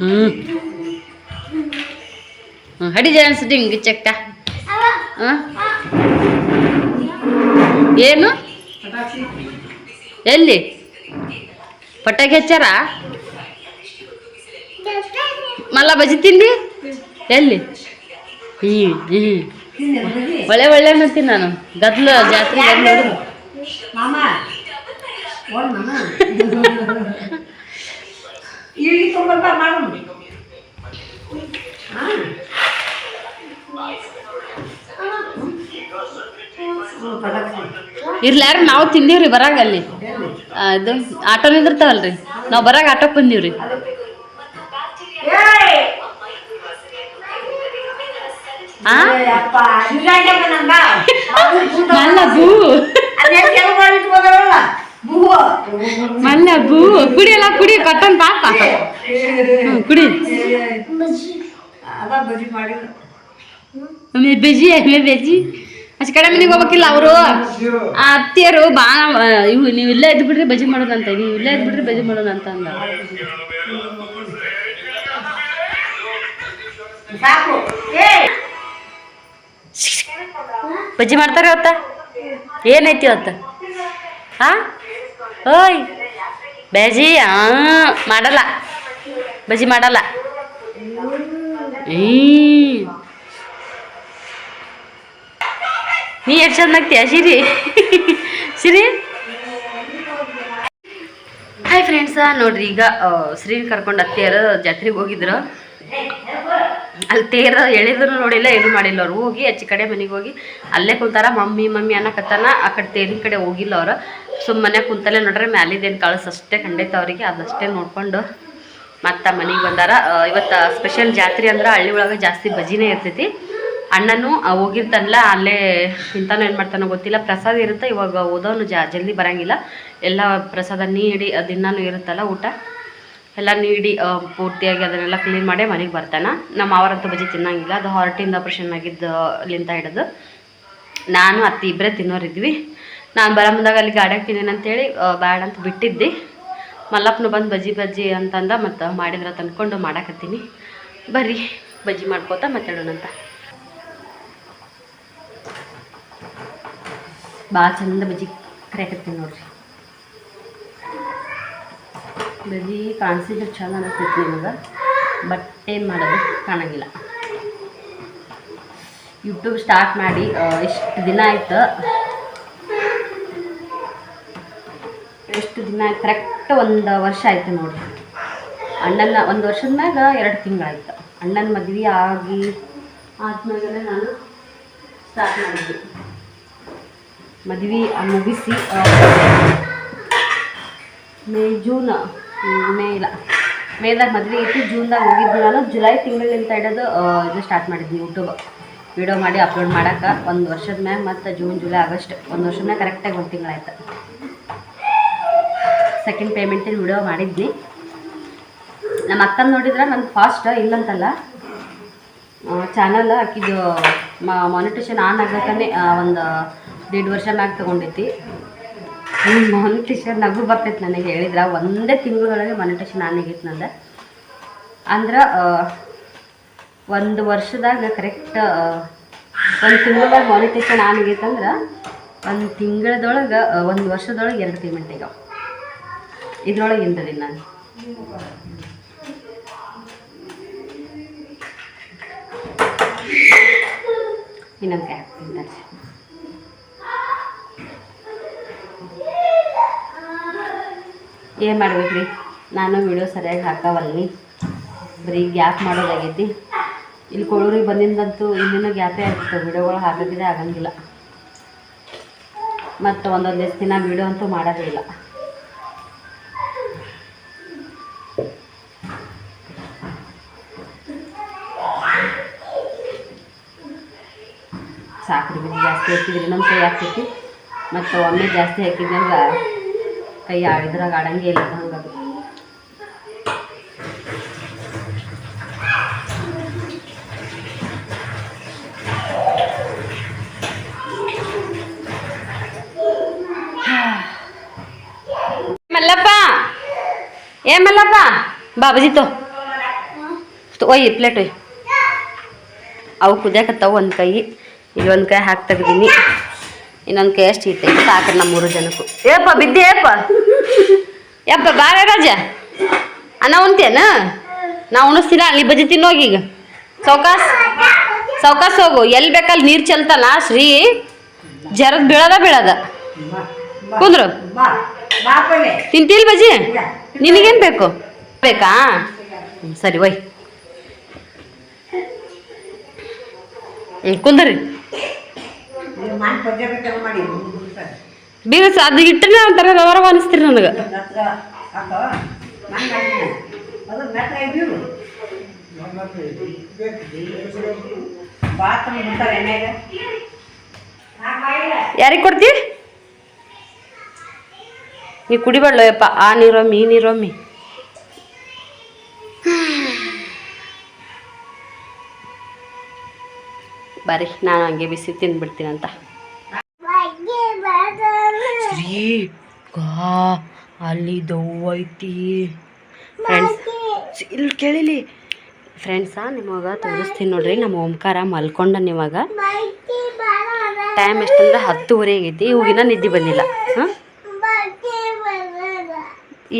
Speaker 1: ಹ್ಞೂ ಹ್ಞೂ ಹಡಿ ಜಾನ್ಸ್ ಡಿಂಗ್ ಚಕ್ಕ ಹಾಂ ಏನು
Speaker 3: ಪಟಾಕ್ಷಿ
Speaker 1: ಎಲ್ಲಿ ಪಟಾಕಿ ಹಚ್ಚಾರ ಮಲ್ಲ ಬಜಿ ತಿಂದಿ ಎಲ್ಲಿ ಹ್ಞೂ ಹ್ಞೂ
Speaker 3: ತಿಂದೆ ಬಜ್ಜಿ?
Speaker 1: ಒಳ್ಳೆ ಒಳ್ಳೆ ಅಂತೀನಿ ನಾನು ಗದ್ಲು ಜಾತ್ರೆ
Speaker 3: ಇಲ್ಲಿ ಮಾಡೋಣ
Speaker 1: ಇರ್ಲ್ಯಾರ ನಾವು ತಿಂದೀವ್ರಿ ಬರಾಗ ಅಲ್ಲಿ. ಅದು ಆಟೋ ನಿಂದಿರ್ತಾವಲ್ರಿ. ನಾವು ಬರಾಗ ಆಟೋಕ್ ಬಂದೀವ್ರಿ.
Speaker 3: ಏಯ್!
Speaker 1: ಮಲ್ಲ ಬೂ
Speaker 3: ಅದೇ ಬೂ
Speaker 1: ಕುಡಿಯಲ್ಲ ಕುಡಿ ಕಟ್ಟನ್ ಪಾಪ ಕುಡಿ.
Speaker 3: ಬಜಿ
Speaker 1: ಮೇ ಬೆಜಿ. ಅಷ್ಟು ಕಡೆ ಮನೆಗೆ ಹೋಗ್ಬೇಕಿಲ್ಲ ಅವರು. ಆ ಅತ್ತಿಯರು ಬಾ ಇವು ನೀವು ಇಲ್ಲೇ ಇದ್ದು ಬಿಡ್ರಿ ಬಜಿ ಮಾಡೋದಂತ ನೀವು ಇಲ್ಲೇ ಇದ್ದು ಬಿಡ್ರಿ ಬಜಿ ಮಾಡೋದಂತ ಅಂದ. ಬಜ್ಜಿ ಮಾಡ್ತಾರೆ ಇವತ್ತ? ಏನೈತಿ ಇವತ್ತ? ಹಾ ಓಯ್ ಬಜಿ ಮಾಡಲ್ಲ. ಬಜಿ ಮಾಡಲ್ಲ. ನೀ ಎಷ್ಟು ಚಂದ ಆಗ್ತೀಯ ಸಿರಿ ಸಿರಿ ಹಾಯ್ ಫ್ರೆಂಡ್ಸ ನೋಡ್ರಿ ಈಗ ಶ್ರೀ ಕರ್ಕೊಂಡು ಅತ್ತೆಯರು ಜಾತ್ರೆಗೆ ಹೋಗಿದ್ರು. ಅಲ್ಲಿ ತೇರ ಎಳೆದ್ರು ನೋಡಿಲ್ಲ ಏನು ಮಾಡಿಲ್ಲ ಅವ್ರು. ಹೋಗಿ ಆಚೆ ಕಡೆ ಮನೆಗೆ ಹೋಗಿ, ಅಲ್ಲೇ ಕುಂತಾರ. ಮಮ್ಮಿ ಮಮ್ಮಿ ಅನ್ನಕತ್ತಾನ. ಆ ಕಡೆ ತೇರಿನ ಕಡೆ ಹೋಗಿಲ್ಲ ಅವ್ರು. ಸುಮ್ಮನೆ ಕುಂತಲ್ಲೇ ನೋಡ್ರೆ, ಮ್ಯಾಲಿದೇನು ಕಳಿಸ್ ಅಷ್ಟೇ ಖಂಡಿತ ಅವರಿಗೆ. ಅದಷ್ಟೇ ನೋಡ್ಕೊಂಡು ಮತ್ತೆ ಮನೆಗೆ ಬಂದಾರ. ಇವತ್ತು ಸ್ಪೆಷಲ್ ಜಾತ್ರೆ ಅಂದ್ರೆ ಹಳ್ಳಿ ಒಳಗೆ ಜಾಸ್ತಿ ಬಜಿನೇ ಇರ್ತೈತಿ. ಅಣ್ಣನು ಹೋಗಿರ್ತಾನಲ್ಲ, ಅಲ್ಲೇ ಇಂತಾನು ಏನು ಮಾಡ್ತಾನೋ ಗೊತ್ತಿಲ್ಲ. ಪ್ರಸಾದ ಇರುತ್ತೆ, ಇವಾಗ ಓದೋನು ಜಾ, ಜಲ್ದಿ ಬರೋಂಗಿಲ್ಲ. ಎಲ್ಲ ಪ್ರಸಾದ ನೀಡಿ ದಿನಾನು ಇರುತ್ತಲ್ಲ ಊಟ. ಎಲ್ಲ ನೀಡಿ ಪೂರ್ತಿಯಾಗಿ ಅದನ್ನೆಲ್ಲ ಕ್ಲೀನ್ ಮಾಡಿ ಮನೆಗೆ ಬರ್ತಾನೆ. ನಮ್ಮ ಅವರಂತೂ ಬಜ್ಜಿ ತಿನ್ನಂಗಿಲ್ಲ. ಅದು ಹಾರ್ಟಿಂದ ಆಪ್ರೇಷನ್ ಆಗಿದ್ದು, ಅಲ್ಲಿಂದ ಹಿಡಿದು. ನಾನು, ಅತ್ತಿ ಇಬ್ಬರೇ ತಿನ್ನೋರಿದ್ವಿ. ನಾನು ಬರ ಬಂದಾಗ ಅಲ್ಲಿ ಗಾಡ್ಯಾಗ ತಿನ್ನೇನು ಅಂತೇಳಿ ಬ್ಯಾಡ ಅಂತ ಬಿಟ್ಟಿದ್ದೆ. ಮಲ್ಲಪ್ಪನು ಬಂದು ಬಜ್ಜಿ ಬಜ್ಜಿ ಅಂತಂದ ಮತ್ತು ಮಾಡಿದ್ರೆ ತಂದ್ಕೊಂಡು ಮಾಡಾಕತ್ತೀನಿ. ಬರ್ರಿ, ಬಜ್ಜಿ ಮಾಡ್ಕೋತ ಮಾತಾಡೋಣಂತ ಭಾಳ ಚಂದ ಬಜ್ಜಿ ಕರಿಯಾಕತ್ತೀನಿ ನೋಡ್ರಿ. ಬರೀ ಕಾಣಿಸಿದ್ರೆ ಚಂದ ಅನಿಸ್ತೈತಿ ನಿಮಗೆ ಬಟ್ ಏನು ಮಾಡೋದು? ಕಾಣಂಗಿಲ್ಲ. ಯೂಟ್ಯೂಬ್ ಸ್ಟಾರ್ಟ್ ಮಾಡಿ ಎಷ್ಟು ದಿನ ಆಯ್ತು. ಎಷ್ಟು ದಿನ ಕರೆಕ್ಟ್ ಒಂದು ವರ್ಷ ಆಯ್ತು ನೋಡಿರಿ ಅಣ್ಣನ, ಒಂದು ವರ್ಷದ ಮ್ಯಾಗ ಎರಡು ತಿಂಗಳಾಯ್ತು. ಅಣ್ಣನ ಮದುವೆ ಆಗಿ ಆದ್ಮೇಲೆ ನಾನು ಸ್ಟಾರ್ಟ್ ಮಾಡಿದ್ದೆ. ಮದುವೆ ಮುಗಿಸಿ ಮೇ ಜೂನ್ ಮೇ ಇಲ್ಲ. ಮೇದಾಗ ಮದುವೆ ಇತ್ತು ಜೂನ್ದಾಗ ಹೋಗಿದ್ದು ನಾನು. ಜುಲೈ ತಿಂಗಳಿಂದ ಹಿಡಿದು ಆ, ಇದು ಸ್ಟಾರ್ಟ್ ಮಾಡಿದ್ನಿ ಯೂಟ್ಯೂಬ್ ವೀಡಿಯೋ ಮಾಡಿ ಅಪ್ಲೋಡ್ ಮಾಡೋಕೆ ಒಂದು ವರ್ಷದ ಮ್ಯಾಗ ಮತ್ತು ಜೂನ್ ಜುಲೈ ಆಗಸ್ಟ್ ಒಂದು ವರ್ಷದ ಕರೆಕ್ಟಾಗಿ ಒಂದು ತಿಂಗಳಾಯ್ತು. ಸೆಕೆಂಡ್ ಪೇಮೆಂಟಿನ ವಿಡಿಯೋ ಮಾಡಿದ್ನಿ ನಮ್ಮ ಅಕ್ಕನ ನೋಡಿದ್ರೆ ನನ್ನ ಫಾಸ್ಟ್ ಇಲ್ಲಂತಲ್ಲ. ಚಾನಲ್ ಆಕಿದು ಮಾನಿಟೇಷನ್ ಆನ್ ಆಗ್ಬೇಕಂದ್ರೆ ಒಂದು ದೀಡ್ ವರ್ಷ ಮ್ಯಾಗ ತೊಗೊಂಡೈತಿ ಮಾನಿಟೇಷನ್ ನಗು ಬರ್ತೈತೆ ನನಗೆ ಹೇಳಿದ್ರೆ. ಒಂದೇ ತಿಂಗಳೊಳಗೆ ಮಾನಿಟೇಷನ್ ಆನ್ ಆಗೈತೆ ನಂದು. ಅಂದ್ರೆ ಒಂದು ವರ್ಷದಾಗ ಕರೆಕ್ಟ್ ಒಂದು ತಿಂಗಳದಾಗ ಮಾನಿಟೇಷನ್ ಅಂದ್ರೆ, ಒಂದು ತಿಂಗಳದೊಳಗೆ ಒಂದು ವರ್ಷದೊಳಗೆ ಎರಡು ಪೇಮೆಂಟ್ ಈಗ ಇದ್ರೊಳಗೆ ಇಂದದಿ ನಾನು. ಇನ್ನೊಂದು ಏನು ಮಾಡ್ಬೇಕು ರೀ ನಾನು ವಿಡಿಯೋ ಸರಿಯಾಗಿ ಹಾಕವಲ್ಲಿ ಬರೀ ಗ್ಯಾಪ್ ಮಾಡೋದಾಗೈತಿ. ಇಲ್ಲಿ ಕೊಳೂರಿಗೆ ಬಂದಿಂದಂತೂ ಇಲ್ಲಿನ ಗ್ಯಾಪೇ ಆಗ್ತದೆ ವಿಡಿಯೋಗಳು ಹಾಕೋದಿದೆ ಆಗಂಗಿಲ್ಲ. ಮತ್ತು ಒಂದೊಂದು ದಿನ ವೀಡಿಯೋ ಅಂತೂ ಮಾಡೋದಿಲ್ಲ. ಬಿಡಿ ಜಾಸ್ತಿ ಹಾಕಿದ್ರೆ ಇನ್ನೊಂದು ಕೈ ಹಾಕ್ತೈತಿ. ಮತ್ತು ಒಮ್ಮೆ ಜಾಸ್ತಿ ಹಾಕಿದ್ನಂದ್ರೆ ಕೈ ಆಡಿದ್ರಾಗ ಆಡಂಗೆ ಇಲ್ಲ ಹಂಗದು ಮಲ್ಲಪ್ಪ ಏ ಮಲ್ಲಪ್ಪ ಬಾಬಾಜಿ ತೋ ತೊ, ಒಯ್ ಪ್ಲೇಟ್ ಒಯ್ ಅವು ಕುದಿಯಾಕತ್ತಾವ ಒಂದು ಕೈ ಇಲ್ಲೊಂದು ಕೈ ಹಾಕಿ ತೆಗ್ದೀನಿ ಇನ್ನೊಂದು ಕೈ ಅಷ್ಟು ಇಟ್ಟೈತಿ ಸಾಕ್ರಿ ನಮ್ಮ ಮೂರು ಜನಕ್ಕೂ. ಏಪ್ಪ ಬಿದ್ದೆ ಏಪ್ಪ? ಯಪ್ಪ ಬಾರ ರಾಜ. ಅನ್ನ ಉಣ್ತೇನ ನಾ ಉಣಿಸ್ತೀನ? ಅಲ್ಲಿ ಬಜ್ಜಿ ತಿನ್ನೋಗಿ ಈಗ. ಸೌಕಾಸ್ ಸೌಕಾಸ್ ಹೋಗು. ಎಲ್ಲಿ ಬೇಕಲ್ಲಿ ನೀರು ಚೆಲ್ತಾನ? ಶ್ರೀ ಜರದ್ ಬೀಳದ ಬೀಳದ. ಕುಂದ್ರು. ತಿಂತಿಲ್ ಬಜ್ಜಿ? ನಿನಗೇನು ಬೇಕು? ಬೇಕಾ? ಸರಿ ಒಯ್ ಕುಂದ್ರಿ. ಬೀಗ ಅದು ಇಟ್ಟರೆ ಒಂಥರ ರವರ ಅನಿಸ್ತೀರಿ ನನಗೆ. ಯಾರಿಗೆ ಕೊಡ್ತಿ ನೀ ಕುಡಿಬೇಡ ಯಪ್ಪ ಆ ನೀರೊಮ್ಮಿ ಈ ನೀರೊಮ್ಮಿ ಬರ್ರಿ ನಾನು ಹಂಗೆ ಬಿಸಿ ತಿಂದ್ಬಿಡ್ತೀನಂತ ಶ್ರೀ ಗಾ ಅಲ್ಲಿ ದವ್ವ ಐತಿ. ಫ್ರೆಂಡ್ಸ್ ಇಲ್ಲಿ ಕೇಳಿಲಿ. ಫ್ರೆಂಡ್ಸಾ ನಿಮಗೆ ತೋರಿಸ್ತೀನಿ ನೋಡ್ರಿ ನಮ್ಮ ಓಂಕಾರ ಮಲ್ಕೊಂಡ ಇವಾಗ. ಟೈಮ್ ಎಷ್ಟಂದ್ರೆ ಹತ್ತುವರೆ ಆಗೈತಿ ಇವಾಗಿನ ನಿದ್ದೆ ಬಂದಿಲ್ಲ. ಹಾಂ?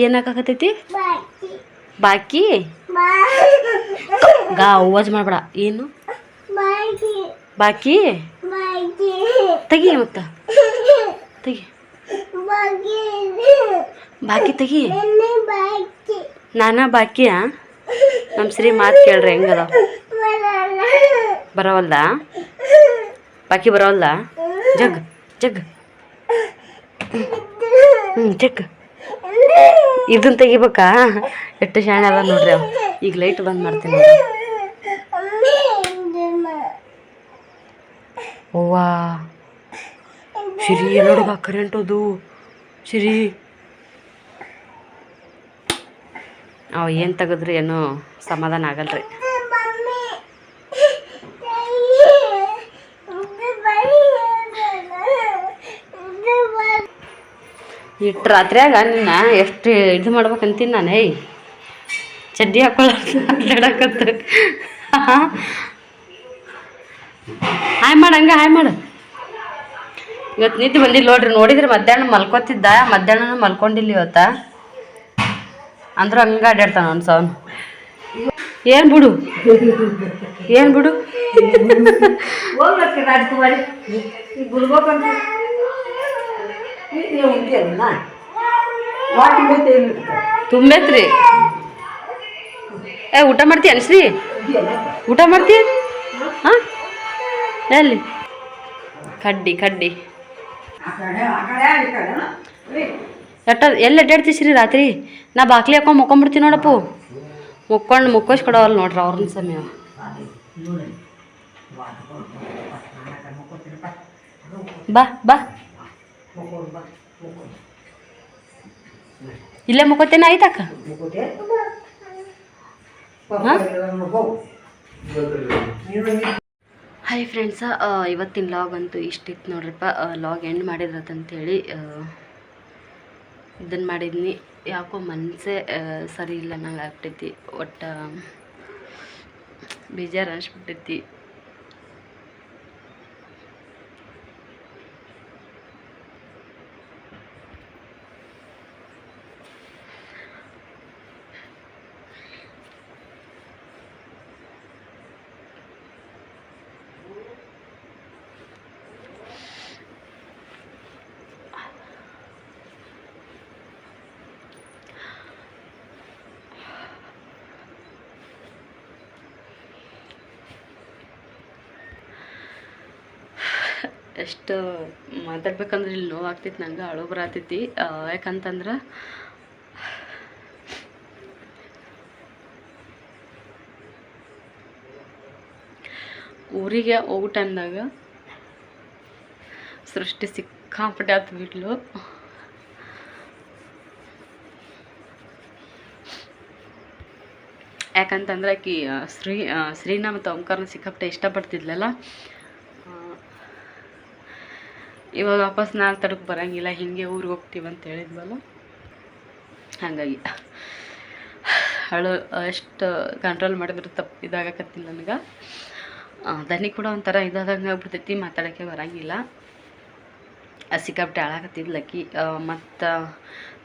Speaker 1: ಏನಾಗತೈತಿ ಬಾಕಿ? ಗಾ ಅವಾಜ್ ಮಾಡ್ಬೇಡ. ಏನು? ಬಾಕಿ? ತೆಗಿ ಮತ್ತ. ತೆಗಿ. ಬಾಕಿ. ತೆಗಿ. ನಾನಾ ಬಾಕಿಯಾ? ನಮ್ಮ ಶ್ರೀ ಮಾತು ಕೇಳ್ರಿ ಹೆಂಗದ? ಬರವಲ್ದ? ಬಾಕಿ ಬರವಲ್ದ? Jug jug. ಹ್ಞೂ ಜಗ್. ಇದನ್ನ ತೆಗಿಬೇಕಾ? ಎಷ್ಟು ಶಾಣೆ ಅದ ನೋಡ್ರಿ ಅವ. ಈಗ ಲೈಟ್ ಬಂದ್ ಮಾಡ್ತೀನಿ ಅವ್ವಾ. ಶಿರಿ ಬಾ ಕರೆಂಟ್ ಅದು. ಶಿರಿ. ಅವ ಏನು ತೆಗೆದ್ರಿ ಏನೋ ಸಮಾಧಾನ ಆಗಲ್ರಿ. ಇಟ್ಟು ರಾತ್ರಿಯಾಗ ನಿನ್ನ ಎಷ್ಟು ಇದು ಮಾಡ್ಬೇಕಂತೀನಿ ನಾನು, ಏಯ್. ಚಡ್ಡಿ ಹಾಕೊಳ್ಳ ಅಡ್ಡಾಡಕತ್ತ ಹಾಯ್ ಮಾಡು ಹಂಗೆ ಹಾಯ್ ಮಾಡು. ಇವತ್ತು ನಿದ್ದೆ ಬಂದಿಲ್ಲ ನೋಡ್ರಿ ನೋಡಿದ್ರೆ ಮಧ್ಯಾಹ್ನ ಮಲ್ಕೋತಿದ್ದ ಮಧ್ಯಾಹ್ನ ಮಲ್ಕೊಂಡಿಲ್ಲ ಇವತ್ತ. ಅಂದ್ರೂ ಹಂಗೆ ಅಡ್ಡಾಡ್ತಾನ ಅವ್ನು ಸೌನ್ ಏನು ಬಿಡು? ಏನು ಬಿಡು? ತುಂಬೈತ್ರಿ. ಏ ಊಟ ಮಾಡ್ತೀಯ ಅನ್ಸ್ರಿ ಊಟ ಮಾಡ್ತೀಯ? ಹಾಂ? ಎಲ್ಲಿ ಕಡ್ಡಿ ಕಡ್ಡಿ. ಎಟ್ಟ ಎಲ್ಲಿ ಅಡ್ಡಾಡ್ತೀಸ್ರಿ ರಾತ್ರಿ? ನಾ ಬಾಕ್ಲಿ ಹಾಕೊಂಡು ಮುಕ್ಕೊಂಬಿಡ್ತೀನಿ ನೋಡಪ್ಪು. ಮುಕ್ಕೊಂಡು ಮುಕ್ಕೋಸ್ ಕೊಡೋವಲ್ಲ ನೋಡ್ರಿ ಅವ್ರನ್ನ ಸಮಯ ಬಾ ಬಾ. ಇಲ್ಲೇ ಮುಕ್ಕೋತೇನೆ ಆಯ್ತಕ್ಕ ಹಾಂ?
Speaker 3: ಹಾ?
Speaker 1: ಹಾಯ್ ಫ್ರೆಂಡ್ಸ ಇವತ್ತಿನ ಲಾಗ್ ಅಂತೂ ಇಷ್ಟಿತ್ತು ನೋಡ್ರಪ್ಪ. ಲಾಗ್ ಎಂಡ್ ಮಾಡಿದ್ರತ್ತಂತೇಳಿ ಇದನ್ನು ಮಾಡಿದ್ನಿ. ಯಾಕೋ ಮನಸ್ಸೇ ಸರಿ ಇಲ್ಲ, ನಂಗೆ ಆಗ್ಬಿಟ್ಟೈತಿ ಒಟ್ಟು, ಬೇಜಾರು ಅನಿಸ್ಬಿಟ್ಟೈತಿ ಎಷ್ಟು ಮಾತಾಡ್ಬೇಕಂದ್ರೆ ಇಲ್ಲಿ ನೋವು ಆಗ್ತೈತಿ ನಂಗೆ ಅಳು ಬರತೈತಿ. ಯಾಕಂತಂದ್ರೆ ಊರಿಗೆ ಹೋಗೋ ಟೈಮ್ದಾಗ ಸೃಷ್ಟಿ ಸಿಕ್ಕಾಪಟ್ಟೆ ಆತು ಬಿಡ್ಲು ಯಾಕಂತಂದ್ರೆ ಆಕಿ ಶ್ರೀ ಶ್ರೀನಾಮ ಶ್ರೀನ ಮತ್ತು ಓಂಕಾರನ ಸಿಕ್ಕಾಪಟ್ಟೆ ಇಷ್ಟಪಡ್ತಿದ್ಲಲ್ಲ ಇವಾಗ ವಾಪಸ್ ನಾಲ್ಕು ತಡಕ್ಕೆ ಬರೋಂಗಿಲ್ಲ, ಹಿಂಗೆ ಊರಿಗೆ ಹೋಗ್ತೀವಿ ಅಂತ ಹೇಳಿದ್ವಲ್ಲ? ಹಾಗಾಗಿ. ಅಳು ಎಷ್ಟು ಕಂಟ್ರೋಲ್ ಮಾಡಿದ್ರು ತಪ್ಪು, ಇದಾಗಕತ್ತಿಲ್ಲ ನನಗೆ. ದನಿ ಕೂಡ ಒಂಥರ ಇದಾದಂಗೆ ಆಗ್ಬಿಡ್ತೈತಿ, ಮಾತಾಡೋಕ್ಕೆ ಬರೋಂಗಿಲ್ಲ. ಸಿಕ್ಕಾಪಟ್ಟೆ ಹಾಳಾಗತ್ತಿದ್ಲಕ್ಕಿ ಮತ್ತು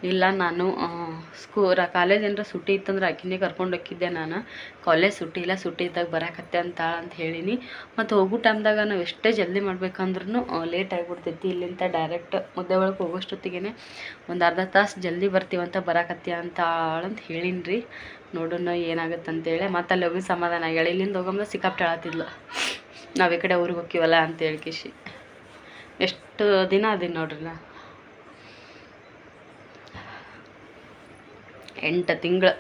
Speaker 1: ಇಲ್ಲ, ನಾನು ಸ್ಕೂ ಕಾಲೇಜ್ ಏನರ ಸುಟ್ಟಿ ಇತ್ತಂದ್ರೆ ಆಕಿನೇ ಕರ್ಕೊಂಡು ಹೋಗಿದ್ದೆ ನಾನು. ಕಾಲೇಜ್ ಸುಟ್ಟಿ ಇಲ್ಲ, ಸುಟ್ಟಿ ಇದ್ದಾಗ ಬರಕತ್ತೆ ಅಂತ ಅಂತ ಹೇಳೀನಿ. ಮತ್ತು ಹೋಗೋ ಟೈಮ್ದಾಗ ನಾವು ಎಷ್ಟೇ ಜಲ್ದಿ ಮಾಡ್ಬೇಕಂದ್ರೂ ಲೇಟ್ ಆಗಿಬಿಡ್ತೈತಿ. ಇಲ್ಲಿಂದ ಡೈರೆಕ್ಟ್ ಮುದ್ದೆ ಒಳಗೆ ಹೋಗೋಷ್ಟೊತ್ತಿಗೆ ಒಂದು ಅರ್ಧ ತಾಸು ಜಲ್ದಿ ಬರ್ತೀವಂತ ಬರಾಕತ್ತಿ ಅಂತ ಅಂತ ಹೇಳೀನಿ ರೀ ನೋಡೋಣ ಏನಾಗುತ್ತೆ ಅಂತೇಳಿ ಮತ್ತೆ ಅಲ್ಲಿ ಹೋಗಿ ಸಮಾಧಾನ ಆಗ್ಯಾಳ. ಇಲ್ಲಿಂದ ಹೋಗಂದ್ರೆ ಸಿಕ್ಕಾಪ್ ಹೇಳತ್ತಿದ್ಲು ನಾವು ಈ ಕಡೆ ಊರಿಗೆ ಹೋಗ್ತೀವಲ್ಲ ಅಂತ ಹೇಳ್ಕೇಶಿ ಎಷ್ಟು ದಿನ ಅದೀನಿ ನೋಡ್ರಿ ನಾ ಎಂಟು ತಿಂಗಳು.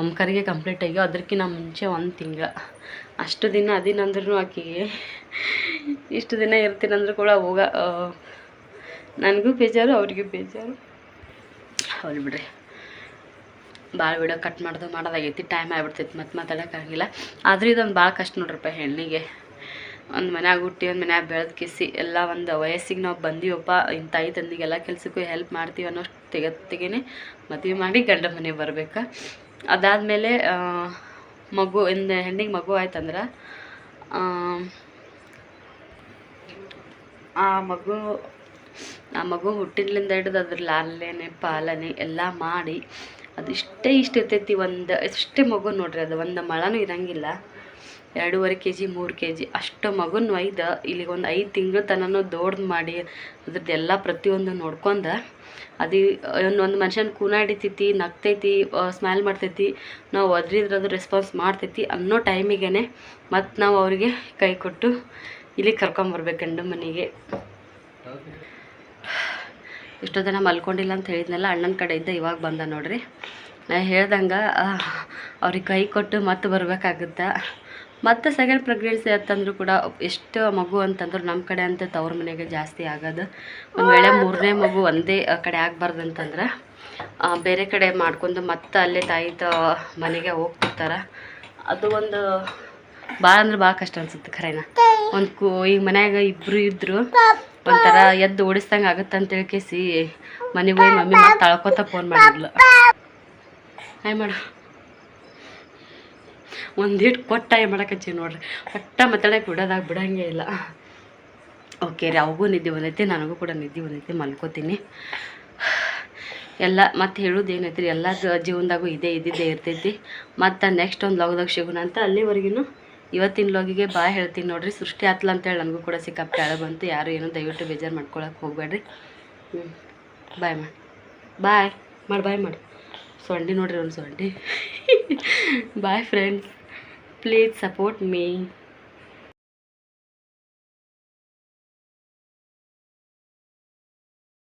Speaker 1: ಒಮ್ಕರಿಗೆ ಕಂಪ್ಲೀಟ್ ಆಗಿ ಅದಕ್ಕಿಂತ ಮುಂಚೆ ಒಂದು ತಿಂಗಳು. ಅಷ್ಟು ದಿನ ಅದಿನಂದ್ರೂ ಆಕಿಗೆ ಇಷ್ಟು ದಿನ ಇರ್ತೀನಂದ್ರೂ ಕೂಡ ಹೋಗ ನನಗೂ ಬೇಜಾರು, ಅವ್ರಿಗೂ ಬೇಜಾರು. ಹೌದು ಬಿಡ್ರಿ. ಭಾಳ ವಿಡಿಯೋ ಕಟ್ ಮಾಡೋದು ಮಾಡೋದಾಗೈತಿ ಟೈಮ್ ಆಗ್ಬಿಡ್ತೈತಿ, ಮತ್ತೆ ಮಾತಾಡೋಕ್ಕಾಗಿಲ್ಲ ಆದರೂ ಇದೊಂದು ಭಾಳ ಕಷ್ಟ ನೋಡ್ರಪ್ಪ ಹೆಣ್ಣಿಗೆ. ಒಂದು ಮನ್ಯಾಗ ಹುಟ್ಟಿ, ಒಂದು ಮನ್ಯಾಗ ಬೆಳೆದ ಕಿಸಿ, ಎಲ್ಲ ಒಂದು ವಯಸ್ಸಿಗೆ ನಾವು ಬಂದೀವಪ್ಪ ಇನ್ನು ತಾಯಿ ತಂದಿಗೆಲ್ಲ ಕೆಲಸಕ್ಕೂ ಹೆಲ್ಪ್ ಮಾಡ್ತೀವಿ ಅನ್ನೋಷ್ಟು ತೆಗತ್ತಿಗೆ ಮದುವೆ ಮಾಡಿ ಗಂಡ ಮನೆಗೆ ಬರ್ಬೇಕು. ಅದಾದಮೇಲೆ ಮಗು, ಇಂದ ಹೆಣ್ಣಿಗೆ ಮಗು ಆಯ್ತಂದ್ರೆ, ಆ ಮಗು ಆ ಮಗು ಹುಟ್ಟಿದ್ಲಿಂದ ಹಿಡಿದು ಅದ್ರ ಲಾಲನೆ ಪಾಲನೆ ಎಲ್ಲ ಮಾಡಿ, ಅದು ಇಷ್ಟೇ ಇರ್ತೈತಿ ಒಂದು ಇಷ್ಟೇ ಮಗು ನೋಡ್ರಿ ಅದು, ಒಂದು ಮಳನೂ ಇರಂಗಿಲ್ಲ. ಎರಡೂವರೆ ಕೆ ಜಿ ಮೂರು ಕೆ ಜಿ ಅಷ್ಟು ಮಗುನ ಒಯ್ದು ಇಲ್ಲಿಗೆ ಒಂದು ಐದು ತಿಂಗಳು ತನನು ದೊಡ್ದು ಮಾಡಿ ಅದ್ರದ್ದು ಎಲ್ಲ ಪ್ರತಿಯೊಂದು ನೋಡ್ಕೊಂಡು ಅದು ಒಂದು ಮನುಷ್ಯನ ಕೂನಾಡಿತೈತಿ, ನಗ್ತೈತಿ ಸ್ಮೈಲ್ ಮಾಡ್ತೈತಿ, ನಾವು ಒದ್ರಿದ್ರದು ರೆಸ್ಪಾನ್ಸ್ ಮಾಡ್ತೈತಿ ಅನ್ನೋ ಟೈಮಿಗೆ ಮತ್ತು ನಾವು ಅವ್ರಿಗೆ ಕೈ ಕೊಟ್ಟು ಇಲ್ಲಿ ಕರ್ಕೊಂಬರ್ಬೇಕು ಗಂಡು ಮನೆಗೆ. ಇಷ್ಟೋ ದಿನ ಮಲ್ಕೊಂಡಿಲ್ಲ ಅಂತ ಹೇಳಿದ್ನಲ್ಲ, ಅಣ್ಣನ ಕಡೆಯಿಂದ ಇವಾಗ ಬಂದ ನೋಡ್ರಿ. ನಾ ಹೇಳ್ದಂಗೆ ಅವ್ರಿಗೆ ಕೈ ಕೊಟ್ಟು ಮತ್ತೆ ಬರ್ಬೇಕಾಗುತ್ತೆ. ಮತ್ತು ಸೆಕೆಂಡ್ ಪ್ರೆಗ್ನೆನ್ಸಿ ಅಂತಂದ್ರು ಕೂಡ ಎಷ್ಟು ಮಗು ಅಂತಂದ್ರೆ ನಮ್ಮ ಕಡೆ ಅಂತ ತವ್ರ ಮನೆಗೆ ಜಾಸ್ತಿ ಆಗೋದು. ಒಂದು ವೇಳೆ ಮೂರನೇ ಮಗು ಒಂದೇ ಕಡೆ ಆಗಬಾರ್ದು ಅಂತಂದ್ರೆ ಬೇರೆ ಕಡೆ ಮಾಡ್ಕೊಂಡು ಮತ್ತೆ ಅಲ್ಲೇ ತಾಯಿ ತ ಮನೆಗೆ ಹೋಗ್ತಿರ್ತಾರೆ ಅದು ಒಂದು ಭಾಳ ಅಂದ್ರೆ ಭಾಳ ಕಷ್ಟ ಅನ್ಸುತ್ತೆ ಖರೇನ. ಒಂದು ಕೂ, ಈಗ ಮನೆಯಾಗ ಇಬ್ಬರು ಇದ್ದರು ಒಂಥರ ಎದ್ದು ಓಡಿಸ್ದಂಗೆ ಆಗುತ್ತೆ ಅಂತ ಹೇಳ್ಕೇಸಿ ಮನೆಗೆ ಹೋಗಿ ಮಮ್ಮಿ ಮತ್ತೆ ತಳ್ಕೊತ ಫೋನ್ ಮಾಡಿದ್ಲು. ಹಾಯ್ ಮಾಡು. ಒಂದಿಟ್ಟು ಕೊಟ್ಟಾಯ ಮಾಡಕಚ್ಚಿ ನೋಡ್ರಿ. ಒಟ್ಟ ಮಾತಾಡಕ್ಕೆ ಬಿಡೋದಾಗ ಬಿಡೋಂಗೆ ಇಲ್ಲ. ಓಕೆ ರೀ, ಅವಗೂ ನಿದ್ದೆ ಬಂದೈತಿ ನನಗೂ ಕೂಡ ನಿದ್ದೆ ಬಂದೈತಿ ಮಲ್ಕೋತೀನಿ. ಎಲ್ಲ, ಮತ್ತೆ ಹೇಳೋದು ಏನೈತಿ ರೀ ಎಲ್ಲ ಜೀವನದಾಗೂ ಇದೇ ಇದ್ದಿದ್ದೇ ಇರ್ತೈತಿ. ಮತ್ತು ನೆಕ್ಸ್ಟ್ ಒಂದು ಲಾಗ್ದಾಗ ಸಿಗೋಣ ಅಂತ ಅಲ್ಲಿವರೆಗೂ ಇವತ್ತಿನ ಲಾಗಿಗೆ ಬಾಯ್ ಹೇಳ್ತೀನಿ ನೋಡ್ರಿ. ಸೃಷ್ಟಿ ಆತ್ಲ ಅಂತೇಳಿ ನನಗೂ ಕೂಡ ಸಿಕ್ಕಾಪಟ್ಟೆ ಅಳ ಬಂತು. ಯಾರು ಏನೋ ದಯವಿಟ್ಟು ಬೇಜಾರು ಮಾಡ್ಕೊಳಕ್ಕೆ ಹೋಗಬೇಡ್ರಿ. ಬಾಯ್ ಮಾಡಿ ಬಾಯ್ ಮಾಡಿ ಬಾಯ್ ಮಾಡಿ. ಸೊಂಡಿ ನೋಡ್ರಿ ಒಂದು ಸೊಂಡಿ. Bye friends please support me